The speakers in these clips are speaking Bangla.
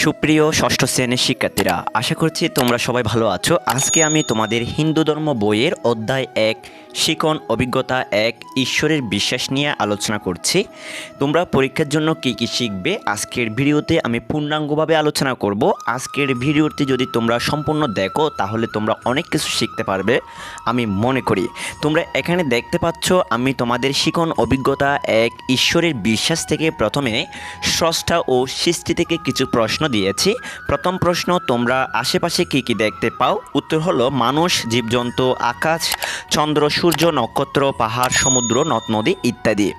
সুপ্রিয় ষষ্ঠ শ্রেণির শিক্ষার্থীরা, আশা করছি তোমরা সবাই ভালো আছো। আজকে আমি তোমাদের হিন্দু ধর্ম বইয়ের অধ্যায় এক শিকন অভিজ্ঞতা এক, ঈশ্বরের বিশ্বাস নিয়ে আলোচনা করছি। তোমরা পরীক্ষার জন্য কী কী শিখবে আজকের ভিডিওতে আমি পূর্ণাঙ্গভাবে আলোচনা করব। আজকের ভিডিওটি যদি তোমরা সম্পূর্ণ দেখো, তাহলে তোমরা অনেক কিছু শিখতে পারবে, আমি মনে করি। তোমরা এখানে দেখতে পাচ্ছ, আমি তোমাদের শিকন অভিজ্ঞতা এক, ঈশ্বরের বিশ্বাস থেকে প্রথমে স্রষ্টা ও সৃষ্টি থেকে কিছু প্রশ্ন দিয়েছি। প্রথম প্রশ্ন, তোমরা আশেপাশে কি কি দেখতে পাও? উত্তর হলো, মানুষ, জীবজন্তু, আকাশ, চন্দ্র, সূর্য, নক্ষত্র, পাহাড়, সমুদ্র, নদ, নদী ইত্যাদি।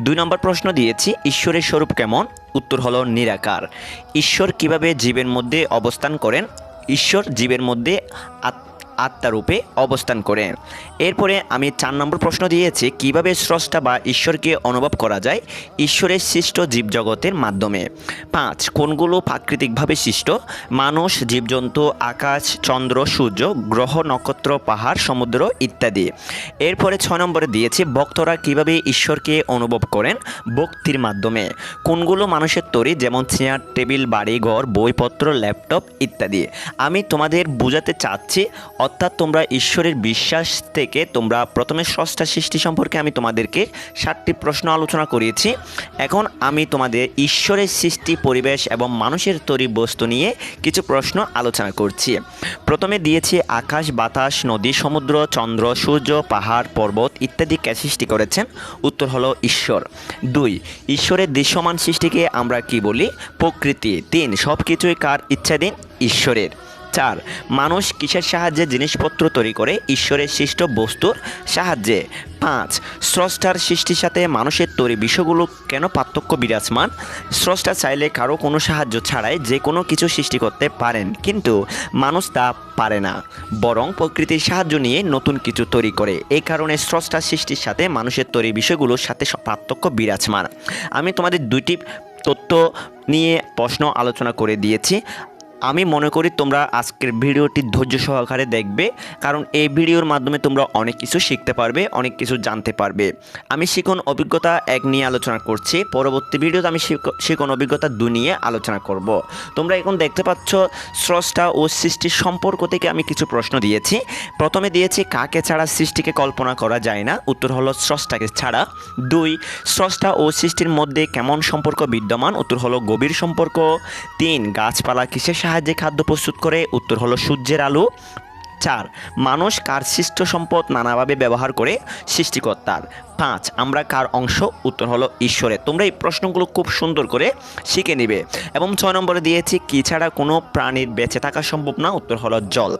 দুই নম্বর প্রশ্ন দিয়েছি, ঈশ্বরের স্বরূপ কেমন? উত্তর হলো, নিরাকার। ঈশ্বর কীভাবে জীবের মধ্যে অবস্থান করেন? ঈশ্বর জীবের মধ্যে আত- আত্মারূপে অবস্থান করেন এরপরে আমি চার নম্বর প্রশ্ন দিয়েছি, কীভাবে স্রষ্টা বা ঈশ্বরকে অনুভব করা যায়? ঈশ্বরের সৃষ্ট জীবজগতের মাধ্যমে। পাঁচ, কোনগুলো প্রাকৃতিকভাবে সৃষ্ট? মানুষ, জীবজন্তু, আকাশ, চন্দ্র, সূর্য, গ্রহ, নক্ষত্র, পাহাড়, সমুদ্র ইত্যাদি। এরপরে ছয় নম্বরে দিয়েছি, ভক্তরা কীভাবে ঈশ্বরকে অনুভব করেন? ভক্তির মাধ্যমে। কোনগুলো মানুষের তৈরি? যেমন চেয়ার, টেবিল বাড়ি ঘর বইপত্র, ল্যাপটপ ইত্যাদি। আমি তোমাদের বোঝাতে চাচ্ছি অর্থাৎ তোমরা ঈশ্বরের বিশ্বাস থেকে তোমরা প্রথমে ষষ্ঠা সৃষ্টি সম্পর্কে আমি তোমাদেরকে সাতটি প্রশ্ন আলোচনা করিয়েছি। এখন আমি তোমাদের ঈশ্বরের সৃষ্টি, পরিবেশ এবং মানুষের তৈরি বস্তু নিয়ে কিছু প্রশ্ন আলোচনা করছি। প্রথমে দিয়েছি আকাশ, বাতাস, নদী, সমুদ্র, চন্দ্র, সূর্য, পাহাড়, পর্বত ইত্যাদি কে সৃষ্টি করেছেন? উত্তর হলো ঈশ্বর। দুই, ঈশ্বরের দৃশ্যমান সৃষ্টিকে আমরা কি বলি? প্রকৃতি। তিন সব কিছুই কার ইচ্ছাধীন? ঈশ্বরের। চার, মানুষ কিসের সাহায্যে জিনিসপত্র তৈরি করে? ঈশ্বরের সৃষ্ট বস্তুর সাহায্যে। পাঁচ, স্রষ্টার সৃষ্টির সাথে মানুষের তৈরি বিষয়গুলো কেন পার্থক্য বিরাজমান? স্রষ্টা চাইলে কারও কোনো সাহায্য ছাড়াই যে কোনো কিছু সৃষ্টি করতে পারেন, কিন্তু মানুষ তা পারে না। বরং প্রকৃতির সাহায্য নিয়ে নতুন কিছু তৈরি করে। এই কারণে স্রষ্টার সৃষ্টির সাথে মানুষের তৈরি বিষয়গুলোর সাথে পার্থক্য বিরাজমান। আমি তোমাদের দুইটি তথ্য নিয়ে প্রশ্ন আলোচনা করে দিয়েছি। আমি মনে করি তোমরা আজকের ভিডিওটি ধৈর্য সহকারে দেখবে, কারণ এই ভিডিওর মাধ্যমে তোমরা অনেক কিছু শিখতে পারবে, অনেক কিছু জানতে পারবে। আমি শিখন অভিজ্ঞতা এক নিয়ে আলোচনা করছি, পরবর্তী ভিডিওতে আমি শিখ- শিখন অভিজ্ঞতা দু নিয়ে আলোচনা করব। তোমরা এখন দেখতে পাচ্ছ স্রষ্টা ও সৃষ্টির সম্পর্ক থেকে আমি কিছু প্রশ্ন দিয়েছি। প্রথমে দিয়েছি, কাকে ছাড়া সৃষ্টিকে কল্পনা করা যায় না? উত্তর হলো স্রষ্টাকে ছাড়া। দুই, স্রষ্টা ও সৃষ্টির মধ্যে কেমন সম্পর্ক বিদ্যমান? উত্তর হলো গভীর সম্পর্ক। তিন, গাছপালা কিসের সাহায্যে খাদ্য প্রস্তুত করে। উত্তর হলো সূর্যের আলো। চার, মানুষ কার সৃষ্ট সম্পদ নানাভাবে ব্যবহার করে? সৃষ্টিকর্তার। পাঁচ, আমরা কার অংশ? উত্তর হলো ঈশ্বরের। তোমরা এই প্রশ্নগুলো খুব সুন্দর করে শিখে নিবে। এবং ছয় নম্বরে দিয়েছি, কি ছাড়া কোনো প্রাণীর বেঁচে থাকা সম্ভব না? উত্তর হলো জল।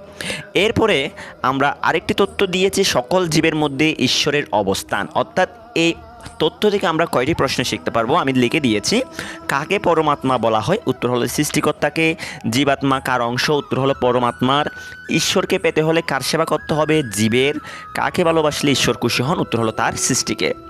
এরপরে আমরা আরেকটি তথ্য দিয়েছি, সকল জীবের মধ্যে ঈশ্বরের অবস্থান। অর্থাৎ এই তথ্য থেকে আমরা কয়টি প্রশ্ন শিখতে পারব? আমি লিখে দিয়েছি। কাকে পরমাত্মা বলা হয়? উত্তর হলো সৃষ্টিকর্তাকে। জীবাত্মা কার অংশ? উত্তর হলো পরমাত্মার। ঈশ্বরকে পেতে হলে কার সেবা করতে হবে? জীবের। কাকে ভালোবাসলে ঈশ্বর খুশি হন? উত্তর হলো তার সৃষ্টিকে।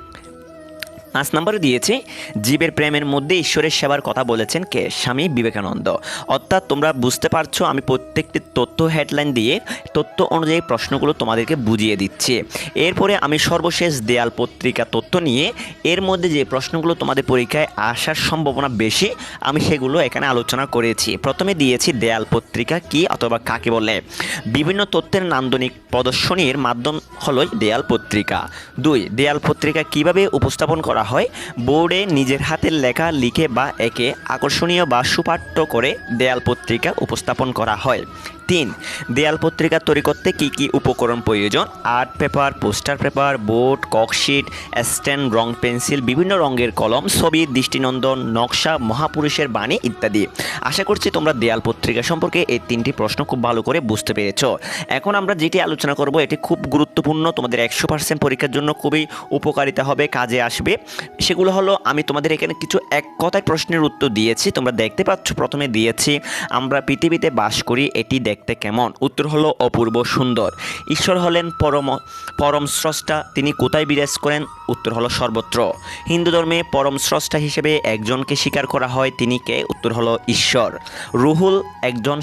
পাঁচ নম্বরে দিয়েছি, জীবের প্রেমের মধ্যে ঈশ্বরের সেবার কথা বলেছেন কে? স্বামী বিবেকানন্দ। অর্থাৎ তোমরা বুঝতে পারছ, আমি প্রত্যেকটি তথ্য হেডলাইন দিয়ে তথ্য অনুযায়ী প্রশ্নগুলো তোমাদেরকে বুঝিয়ে দিচ্ছি। এরপরে আমি সর্বশেষ দেয়াল পত্রিকা তথ্য নিয়ে, এর মধ্যে যে প্রশ্নগুলো তোমাদের পরীক্ষায় আসার সম্ভাবনা বেশি, আমি সেগুলো এখানে আলোচনা করেছি। প্রথমে দিয়েছি দেয়াল পত্রিকা কি অথবা কাকে বলে? বিভিন্ন তথ্যের নান্দনিক প্রদর্শনীর মাধ্যম হলো দেয়াল পত্রিকা। দুই, দেয়াল পত্রিকা কীভাবে উপস্থাপন করা হয়। বোর্ডে নিজের হাতের লেখা লিখে বা একে আকর্ষণীয় বা সুপাঠ্য করে দেয়াল পত্রিকা উপস্থাপন করা হয়। তিন দেয়াল পত্রিকা তৈরি করতে কী কী উপকরণ প্রয়োজন? Art paper, poster paper, board, cork sheet, stand, রং পেন্সিল, বিভিন্ন রঙের কলম, ছবি, দৃষ্টিনন্দন, নকশা, মহাপুরুষের বাণী ইত্যাদি। আশা করছি তোমরা দেয়াল পত্রিকা সম্পর্কে এই তিনটি প্রশ্ন খুব ভালো করে বুঝতে পেরেছ। এখন আমরা যেটি আলোচনা করব, এটি খুব গুরুত্বপূর্ণ, তোমাদের একশো পার্সেন্ট পরীক্ষার জন্য খুবই উপকারিতা হবে, কাজে আসবে। সেগুলো হলো, আমি তোমাদের এখানে কিছু এক কথায় প্রশ্নের উত্তর দিয়েছি, তোমরা দেখতে পাচ্ছ, প্রথমে দিয়েছি, আমরা পৃথিবীতে বাস করি, এটি দেখতে কেমন? উত্তর হলো অপূর্ব সুন্দর। ঈশ্বর হলেন পরম পরম স্রষ্টা, তিনি কোথায় বিরাজ করেন? উত্তর হলো সর্বত্র। হিন্দু ধর্মে পরম স্রষ্টা হিসেবে একজনকে স্বীকার করা হয়, তিনি কে? উত্তর হলো ঈশ্বর। রুহুল একজন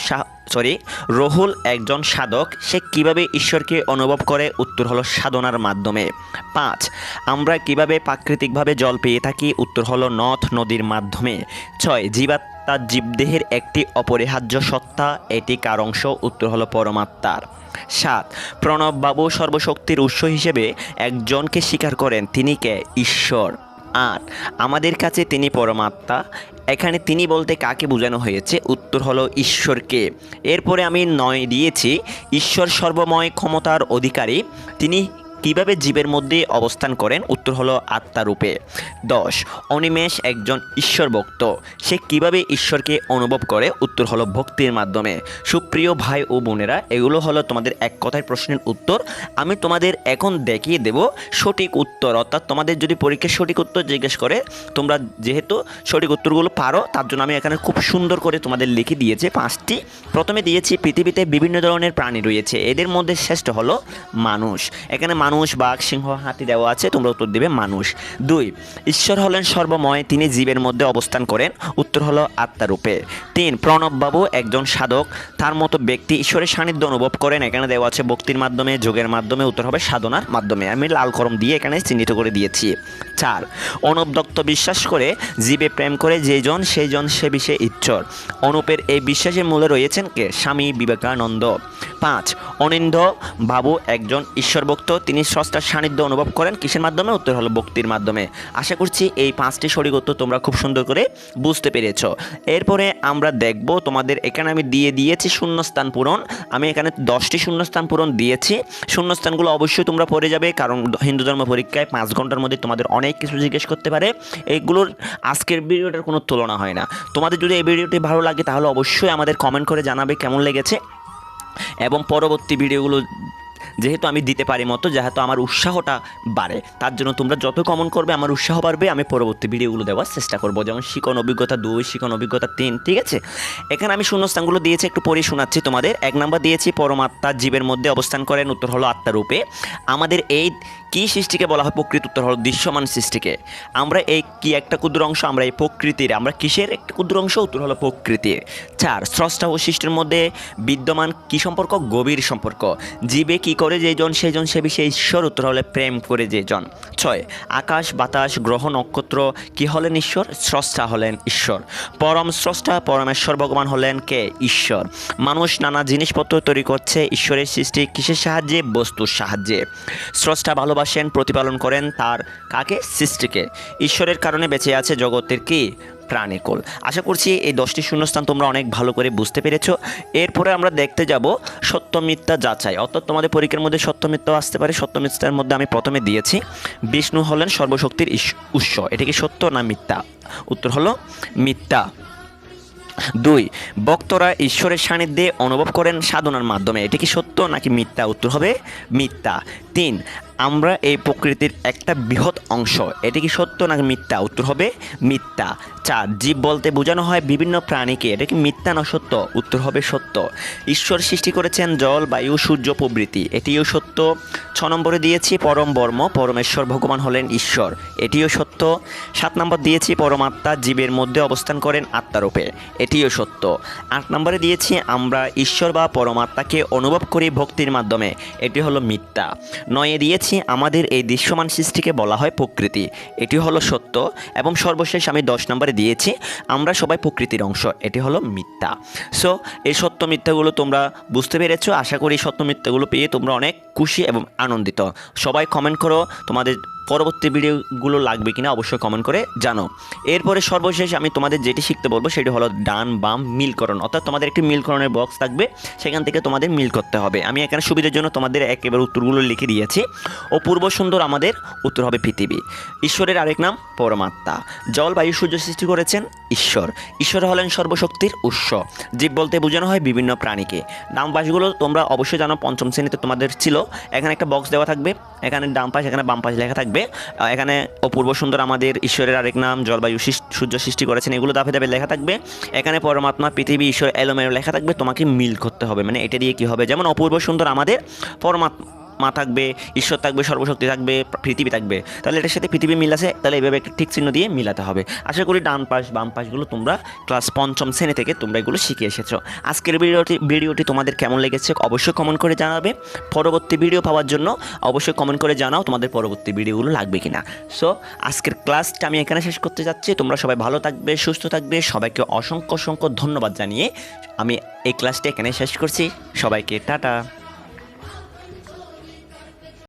সরি রহুল একজন সাধক, সে কীভাবে ঈশ্বরকে অনুভব করে? উত্তর হলো সাধনার মাধ্যমে। পাঁচ, আমরা কীভাবে প্রাকৃতিকভাবে জল পেয়ে থাকি? উত্তর হলো নথ নদীর মাধ্যমে। ছয়, জীবাত্মা পরমাত্মা জীবদেহের একটি অপরিহার্য সত্তা, এটি কার অংশ? উত্তর হলো পরমাত্মার। সাত প্রণববাবু সর্বশক্তির উৎস হিসেবে একজনকে স্বীকার করেন, তিনি কে? ঈশ্বর। আট, আমাদের কাছে তিনি পরমাত্মা, এখানে তিনি বলতে কাকে বোঝানো হয়েছে? উত্তর হলো ঈশ্বরকে। এরপরে আমি নয় দিয়েছি, ঈশ্বর সর্বময় ক্ষমতার অধিকারী, তিনি কীভাবে জীবের মধ্যে অবস্থান করেন? উত্তর হলো আত্মারূপে দশ, অনিমেষ একজন ঈশ্বর ভক্ত। সে কীভাবে ঈশ্বরকে অনুভব করে? উত্তর হলো ভক্তির মাধ্যমে। সুপ্রিয় ভাই ও বোনেরা, এগুলো হলো তোমাদের এক কথায় প্রশ্নের উত্তর। আমি তোমাদের এখন দেখিয়ে দেব সঠিক উত্তর। অর্থাৎ তোমাদের যদি পরীক্ষার সঠিক উত্তর জিজ্ঞেস করে, তোমরা যেহেতু সঠিক উত্তরগুলো পারো, তার জন্য আমি এখানে খুব সুন্দর করে তোমাদের লিখে দিয়েছি পাঁচটি। প্রথমে দিয়েছি পৃথিবীতে বিভিন্ন ধরনের প্রাণী রয়েছে। এদের মধ্যে শ্রেষ্ঠ হলো মানুষ। এখানে মানুষ, বাঘ, সিংহ, হাতি দেওয়া আছে, তোমরা উত্তর দিবে মানুষ। দুই, ঈশ্বর হলেন সর্বময়, তিনি জীবের মধ্যে অবস্থান করেন, উত্তর হলো আত্মারূপে। তিন, প্রণববাবু একজন সাধক, তার মতো ব্যক্তি ঈশ্বরের সান্নিধ্য অনুভব করেন, এখানে দেওয়া আছে ভক্তির মাধ্যমে, যোগের মাধ্যমে, উত্তর হবে সাধনার মাধ্যমে। আমি লাল করম দিয়ে এখানে চিহ্নিত করে দিয়েছি। চার, অনুপদত্ত বিশ্বাস করে জীবে প্রেম করে যেজন সেইজন সে বিষয়ে ঈশ্বর। অনুপের এই বিশ্বাসের মূলে রয়েছেন কে? স্বামী বিবেকানন্দ। পাঁচ, অনিন্দ বাবু একজন ঈশ্বরভক্ত, তিনি স্রষ্টার সান্নিধ্য অনুভব করেন। কিসের মাধ্যমে? উত্তর হলো ভক্তির মাধ্যমে। আশা করছি এই পাঁচটি সঠিক উত্তর তোমরা খুব সুন্দর করে বুঝতে পেরেছ। এরপরে আমরা দেখব তোমাদের এখানে আমি দিয়ে দিয়েছি শূন্যস্থান পূরণ। আমি এখানে দশটি শূন্যস্থান পূরণ দিয়েছি। শূন্যস্থানগুলো অবশ্যই তোমরা পড়ে যাবে, কারণ হিন্দু ধর্ম পরীক্ষায় পাঁচ ঘণ্টার মধ্যে তোমাদের অনেক কিছু জিজ্ঞেস করতে পারে। এগুলোর আজকের ভিডিওটার কোনো তুলনা হয় না। তোমাদের যদি এই ভিডিওটি ভালো লাগে, তাহলে অবশ্যই আমাদের কমেন্ট করে জানাবে কেমন লেগেছে। এবং পরবর্তী ভিডিওগুলো যেহেতু আমি দিতে পারি মতো, যেহেতু আমার উৎসাহটা বাড়ে, তার জন্য তোমরা যত কমন করবে, আমার উৎসাহ বাড়বে, আমি পরবর্তী ভিডিওগুলো দেওয়ার চেষ্টা করব। যেমন শিকন অভিজ্ঞতা দুই, শিকন অভিজ্ঞতা তিন, ঠিক আছে? এখানে আমি শূন্যস্থানগুলো দিয়েছি, একটু পরে শোনাচ্ছি তোমাদের। এক নাম্বার দিয়েছি, পরমাত্মা জীবের মধ্যে অবস্থান করেন, উত্তর হলো আত্মারূপে আমাদের এই কি সৃষ্টিকে বলা হয় প্রকৃত উত্তর হলো দৃশ্যমান সৃষ্টিকে। আমরা এই কি একটা ক্ষুদ্র অংশ, আমরা এই প্রকৃতির, আমরা কিসের একটা ক্ষুদ্র অংশ? উত্তর হলো প্রকৃতির। চার, স্রষ্টা ও সৃষ্টির মধ্যে বিদ্যমান কি সম্পর্ক? গভীর সম্পর্ক। জীবে কি করে যেজন, সেজন সে বিষয়ে ঈশ্বর উত্তর হলে প্রেম করে যেজন। ছয়, আকাশ, বাতাস, গ্রহ, নক্ষত্র কি হলেন ঈশ্বর? স্রষ্টা হলেন ঈশ্বর। পরম স্রষ্টা, পরমেশ্বর ভগবান হলেন কে? ঈশ্বর। মানুষ নানা জিনিসপত্র তৈরি করছে, ঈশ্বরের সৃষ্টি কিসের সাহায্যে? বস্তুর সাহায্যে। স্রষ্টা ভালোবাসেন, প্রতিপালন করেন তার কাকে? সৃষ্টিকে। ঈশ্বরের কারণে বেঁচে আছে জগতের কি? প্রাণীকুল। আশা করছি এই দশটি শূন্যস্থান তোমরা অনেক ভালো করে বুঝতে পেরেছ। এরপরে আমরা দেখতে যাব সত্য মিথ্যা যাচাই। অর্থাৎ তোমাদের পরীক্ষার মধ্যে সত্য মিথ্যা আসতে পারে। সত্য মিথ্যার মধ্যে আমি প্রথমে দিয়েছি, বিষ্ণু হলেন সর্বশক্তির উৎস। এটা কি সত্য না মিথ্যা? উত্তর হলো মিথ্যা। দুই, ভক্তরা ঈশ্বরের সান্নিধ্যে অনুভব করেন সাধনার মাধ্যমে। এটি কি সত্য নাকি মিথ্যা? উত্তর হবে মিথ্যা। তিন আমরা এই প্রকৃতির একটা বৃহৎ অংশ। এটি কি সত্য নাকি মিথ্যা? উত্তর হবে মিথ্যা। চার, জীব বলতে বোঝানো হয় বিভিন্ন প্রাণীকে। এটা কি মিথ্যা না সত্য? উত্তর হবে সত্য। ঈশ্বর সৃষ্টি করেছেন জল, বায়ু, সূর্য, প্রভৃতি। এটিও সত্য। ছ নম্বরে দিয়েছি পরম বর্ম। পরমেশ্বর ভগবান হলেন ঈশ্বর। এটিও সত্য। সাত নম্বর দিয়েছি পরমাত্মা। জীবের মধ্যে অবস্থান করেন আত্মারূপে। এটিও সত্য। আট নম্বরে দিয়েছি আমরা ঈশ্বর বা পরমাত্মাকে অনুভব করি ভক্তির মাধ্যমে। এটি হলো মিথ্যা। নয়ে দিয়েছি আমাদের এই দৃশ্যমান সৃষ্টিকে বলা হয় প্রকৃতি। এটি হলো সত্য এবং সর্বশেষ আমি দশ নম্বরে দিয়েছি, আমরা সবাই প্রকৃতির অংশ, এটি হলো মিথ্যা। সো এই সত্য মিথ্যাগুলো তোমরা বুঝতে পেরেছ, আশা করি সত্য মিথ্যাগুলো পেয়ে তোমরা অনেক খুশি এবং আনন্দিত। সবাই কমেন্ট করো, তোমাদের পরবর্তী ভিডিওগুলো লাগবে কিনা অবশ্যই কমেন্ট করে জানো। এরপরে সর্বশেষ আমি তোমাদের যেটি শিখতে বলব সেটি হলো ডান বাম মিলকরণ। অর্থাৎ তোমাদের একটি মিলকরণের বক্স থাকবে, সেখান থেকে তোমাদের মিল করতে হবে। আমি এখানে সুবিধার জন্য তোমাদের একেবারে উত্তরগুলো লিখে দিয়েছি। অপূর্ব সুন্দর আমাদের উত্তর হবে পৃথিবী। ঈশ্বরের আরেক নাম পরমাত্মা। জল বায়ু সূর্য সৃষ্টি করেছেন ঈশ্বর। ঈশ্বর হলেন সর্বশক্তির উৎস। জীব বলতে বোঝানো হয় বিভিন্ন প্রাণীকে। ডান পাশগুলো তোমরা অবশ্যই জানো, পঞ্চম শ্রেণীতে তোমাদের ছিল। এখানে একটা বক্স দেওয়া থাকবে, এখানে ডান পাশ, এখানে বাম পাশ লেখা থাকবে। এখানে অপূর্ব সুন্দর আমাদের ঈশ্বরের আরেক নাম, জলবায়ু সূর্য সৃষ্টি করেছেন, এগুলো দাফে দাফে লেখা থাকবে। এখানে পরমাত্মা, পৃথিবী, ঈশ্বর, এলোমেলো লেখা থাকবে। তোমাকে মিল করতে হবে মানে এটা দিয়ে কী হবে? যেমন অপূর্ব সুন্দর আমাদের পরমাত্মা মা থাকবে, ঈশ্বর থাকবে, সর্বশক্তি থাকবে, পৃথিবী থাকবে। তাহলে এটার সাথে পৃথিবী মিল আছে, তাহলে এভাবে একটা ঠিক চিহ্ন দিয়ে মিলাতে হবে। আশা করি ডান পাশ, বাম পাশগুলো তোমরা ক্লাস পঞ্চম শ্রেণি থেকে তোমরা এগুলো শিখে এসেছ। আজকের ভিডিওটি ভিডিওটি তোমাদের কেমন লেগেছে অবশ্যই কমেন্ট করে জানাবে। পরবর্তী ভিডিও পাওয়ার জন্য অবশ্যই কমেন্ট করে জানাও তোমাদের পরবর্তী ভিডিওগুলো লাগবে কিনা। সো আজকের ক্লাসটা আমি এখানে শেষ করতে যাচ্ছি। তোমরা সবাই ভালো থাকবে, সুস্থ থাকবে। সবাইকে অসংখ্য অসংখ্য ধন্যবাদ জানিয়ে আমি এই ক্লাসটা এখানে শেষ করছি। সবাইকে টাটা।